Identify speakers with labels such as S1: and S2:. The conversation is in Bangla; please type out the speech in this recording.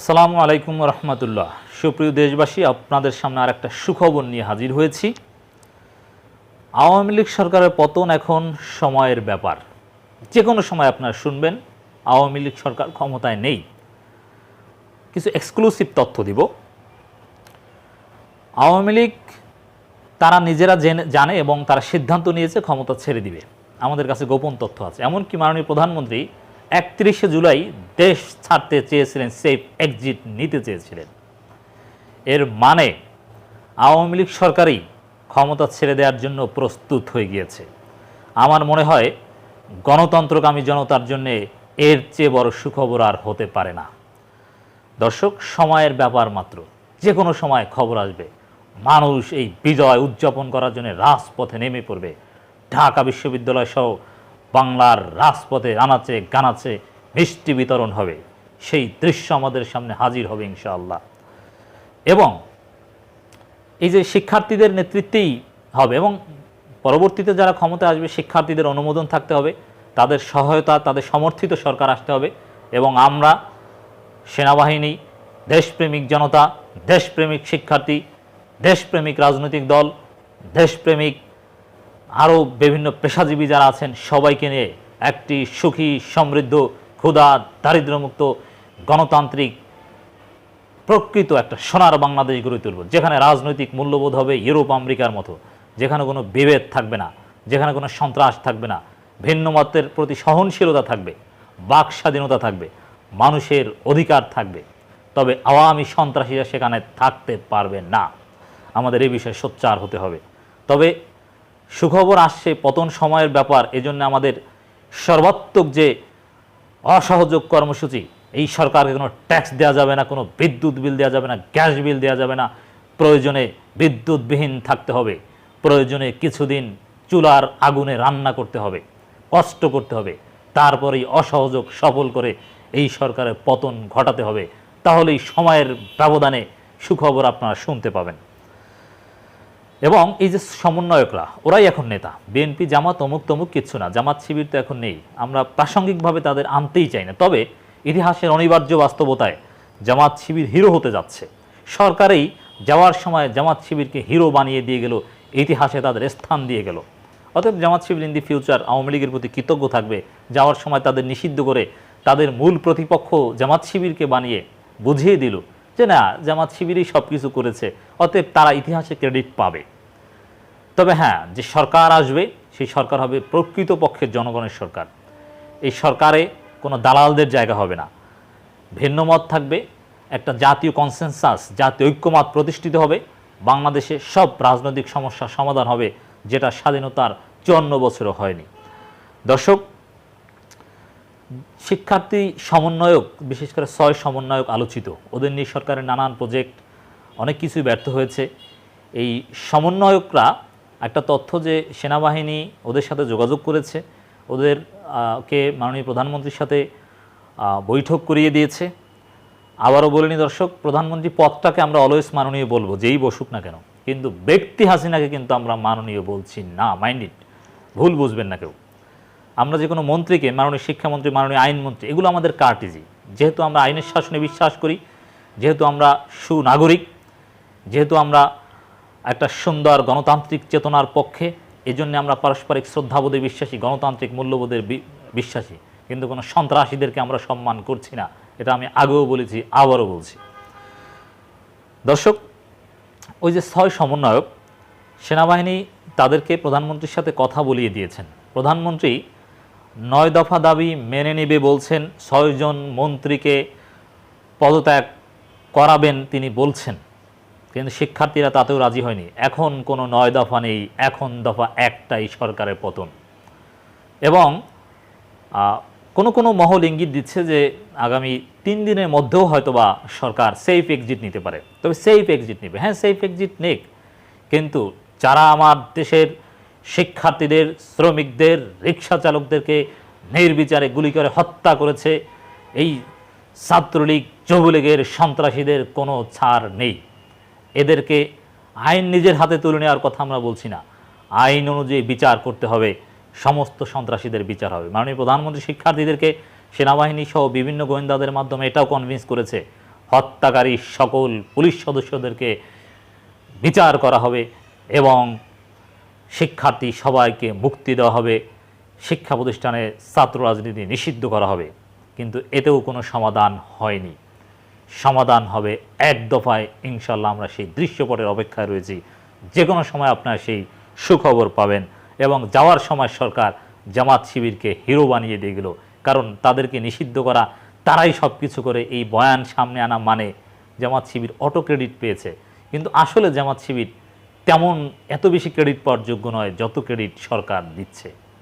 S1: আসসালামু আলাইকুম রহমতুল্লাহ। সুপ্রিয় দেশবাসী, আপনাদের সামনে আর একটা সুখবর নিয়ে হাজির হয়েছি। আওয়ামী লীগ সরকারের পতন এখন সময়ের ব্যাপার। যে কোনো সময় আপনারা শুনবেন, আওয়ামী লীগ সরকার ক্ষমতায় নেই। কিছু এক্সক্লুসিভ তথ্য দিব। আওয়ামী লীগ, তারা নিজেরা জেনে এবং তারা সিদ্ধান্ত নিয়েছে ক্ষমতা ছেড়ে দিবে। আমাদের কাছে গোপন তথ্য আছে। এমনকি মাননীয় প্রধানমন্ত্রী একত্রিশে জুলাই দেশ ছাড়তে চেয়েছিলেন সেফ এক্সিট নিতে চেয়েছিলেন। এর মানে আওয়ামী লীগ সরকারই ক্ষমতা ছেড়ে দেওয়ার জন্য প্রস্তুত হয়ে গিয়েছে। আমার মনে হয় গণতন্ত্রকামী জনতার জন্যে এর চেয়ে বড় সুখবর আর হতে পারে না। দর্শক, সময়ের ব্যাপার মাত্র। যে কোনো সময় খবর আসবে। মানুষ এই বিজয় উদযাপন করার জন্য রাজপথে নেমে পড়বে। ঢাকা বিশ্ববিদ্যালয় সহ বাংলার রাজপথে আনাচে, গানাচে মিষ্টি বিতরণ হবে। সেই দৃশ্য আমাদের সামনে হাজির হবে ইনশাআল্লাহ। এবং এই যে শিক্ষার্থীদের নেতৃত্বেই হবে এবং পরবর্তীতে যারা ক্ষমতায় আসবে, শিক্ষার্থীদের অনুমোদন থাকতে হবে, তাদের সহায়তা, তাদের সমর্থিত সরকার আসতে হবে এবং আমরা সেনাবাহিনী, দেশপ্রেমিক জনতা, দেশপ্রেমিক শিক্ষার্থী, দেশপ্রেমিক রাজনৈতিক দল, দেশপ্রেমিক আরও বিভিন্ন পেশাজীবী যারা আছেন, সবাইকে নিয়ে একটি সুখী, সমৃদ্ধ, ক্ষুধা, দারিদ্র্যমুক্ত, গণতান্ত্রিক, প্রকৃত একটা সোনার বাংলাদেশ গড়ে তুলব, যেখানে রাজনৈতিক মূল্যবোধ হবে ইউরোপ, আমেরিকার মতো, যেখানে কোনো বিভেদ থাকবে না, যেখানে কোনো সন্ত্রাস থাকবে না ভিন্ন মতের প্রতি সহনশীলতা থাকবে, বাক স্বাধীনতা থাকবে, মানুষের অধিকার থাকবে, তবে আওয়ামী সন্ত্রাসীরা সেখানে থাকতে পারবে না। আমাদের এই বিষয়ে সোচ্চার হতে হবে। তবে সুখবর আসছে পতন সময়ের ব্যাপার, এজন্য আমাদের সর্বাত্মক যে অসহযোগ কর্মসূচি, এই সরকারকে কোনো ট্যাক্স দেওয়া যাবে না, কোনো বিদ্যুৎ বিল দেওয়া যাবে না গ্যাস বিল দেওয়া যাবে না, প্রয়োজনে বিদ্যুৎবিহীন থাকতে হবে, প্রয়োজনে কিছুদিন চুলার আগুনে রান্না করতে হবে, কষ্ট করতে হবে, তারপরেই অসহযোগ সফল করে এই সরকারের পতন ঘটাতে হবে। তাহলেই সময়ের ব্যবধানে সুখবর আপনারা শুনতে পাবেন। এবং এই যে সমন্বয়করা, ওরাই এখন নেতা। বিএনপি, জামাত, অমুক তমুক কিচ্ছু না। জামাত শিবির তো এখন নেই। আমরা প্রাসঙ্গিকভাবে তাদের আনতেই চাই না। তবে ইতিহাসের অনিবার্য বাস্তবতায় জামাত শিবির হিরো হতে যাচ্ছে। সরকারেই যাওয়ার সময় জামাত শিবিরকে হিরো বানিয়ে দিয়ে গেল, ইতিহাসে তাদের স্থান দিয়ে গেল। অতএব Jamaat Shibir in the future Awami লীগের প্রতি কৃতজ্ঞ থাকবে। যাওয়ার সময় তাদের নিষিদ্ধ করে তাদের মূল প্রতিপক্ষ জামাত শিবিরকে বানিয়ে বুঝিয়ে দিল যে না, জামাত শিবিরই সব কিছু করেছে, অতএব তারা ইতিহাসে ক্রেডিট পাবে। তবে হ্যাঁ যে সরকার আসবে, সেই সরকার হবে প্রকৃতপক্ষের জনগণের সরকার। এই সরকারে কোনো দালালদের জায়গা হবে না। ভিন্ন মত থাকবে, একটা জাতীয় কনসেনসাস জাতীয় ঐক্যমত প্রতিষ্ঠিত হবে, বাংলাদেশে সব রাজনৈতিক সমস্যার সমাধান হবে, যেটা স্বাধীনতার চুয়ান্ন বছরও হয়নি। দর্শক শিক্ষার্থী সমন্বয়ক, বিশেষ করে ছয় সমন্বয়ক আলোচিত। ওদের নিয়ে সরকারের নানান প্রজেক্ট অনেক কিছুই ব্যর্থ হয়েছে। এই সমন্বয়করা একটা তথ্য যে সেনাবাহিনী ওদের সাথে যোগাযোগ করেছে, ওদের কে মাননীয় প্রধানমন্ত্রীর সাথে বৈঠক করিয়ে দিয়েছে। আবারও বলিনি দর্শক, প্রধানমন্ত্রী পদটাকে আমরা অলওয়েজ মাননীয় বলব, যেই বসুক না কেন। কিন্তু ব্যক্তি হাসিনাকে কিন্তু আমরা মাননীয় বলছি না মাইন্ড ইট ভুল বুঝবেন না কেউ। আমরা যে কোনো মন্ত্রীকে, মাননীয় শিক্ষামন্ত্রী, মাননীয় আইনমন্ত্রী, এগুলো আমাদের কার্টিজি। যেহেতু আমরা আইনের শাসনে বিশ্বাস করি, যেহেতু আমরা সুনাগরিক, যেহেতু আমরা একটা সুন্দর গণতান্ত্রিক চেতনার পক্ষে, এজন্য আমরা পারস্পরিক শ্রদ্ধাবোধে বিশ্বাসী, গণতান্ত্রিক মূল্যবোধের বিশ্বাসী। কিন্তু কোনো সন্ত্রাসীদেরকে আমরা সম্মান করছি না। এটা আমি আগেও বলেছি, আবারও বলছি। দর্শক, ওই যে ছয় সমন্বয়ক, সেনাবাহিনী তাদেরকে প্রধানমন্ত্রীর সাথে কথা বলিয়ে দিয়েছেন। প্রধানমন্ত্রী নয় দফা দাবি মেনে নেবে বলছেন ছয়জন মন্ত্রীকে পদত্যাগ করাবেন তিনি বলছেন। কিন্তু শিক্ষার্থীরা তাতেও রাজি হয়নি। এখন কোনো নয় দফা নেই, এখন দফা একটাই সরকারের পতন। এবং কোনো কোনো মহল ইঙ্গিত দিচ্ছে যে আগামী তিন দিনের মধ্যেও হয়তোবা সরকার সেফ এক্সিট নিতে পারে। তবে সেফ এক্সিট নেবে। হ্যাঁ সেফ এক্সিট নেক। কিন্তু যারা আমার দেশের শিক্ষার্থীদের, শ্রমিকদের রিক্সা চালকদেরকে নির্বিচারে গুলি করে হত্যা করেছে। এই ছাত্রলীগ যুবলীগের সন্ত্রাসীদের কোনো ছাড় নেই। এদেরকে আইন নিজের হাতে তুলে নেওয়ার কথা আমরা বলছি না। আইন অনুযায়ী বিচার করতে হবে। সমস্ত সন্ত্রাসীদের বিচার হবে। মাননীয় প্রধানমন্ত্রী শিক্ষার্থীদেরকে সেনাবাহিনী সহ বিভিন্ন গোয়েন্দাদের মাধ্যমে এটাও কনভিন্স করেছে। হত্যাকারী সকল পুলিশ সদস্যদেরকে বিচার করা হবে এবং শিক্ষার্থী সবাইকে মুক্তি দেওয়া হবে, শিক্ষা প্রতিষ্ঠানে ছাত্র রাজনীতি নিষিদ্ধ করা হবে, কিন্তু এতেও কোনো সমাধান হয়নি। সমাধান হবে এক দফায় ইনশাল্লাহ আমরা সেই দৃশ্যপটের অপেক্ষায় রয়েছি। যে কোনো সময় আপনারা সেই সুখবর পাবেন এবং যাওয়ার সময় সরকার জামাত শিবিরকে হিরো বানিয়ে দিয়ে গেল, কারণ তাদেরকে নিষিদ্ধ করা, তারাই সব কিছু করে এই বয়ান সামনে আনা মানে জামাত শিবির অটো ক্রেডিট পেয়েছে। কিন্তু আসলে জামাত শিবির তেমন এত বেশি ক্রেডিট পাওয়ার যোগ্য নয় যত ক্রেডিট সরকার দিচ্ছে।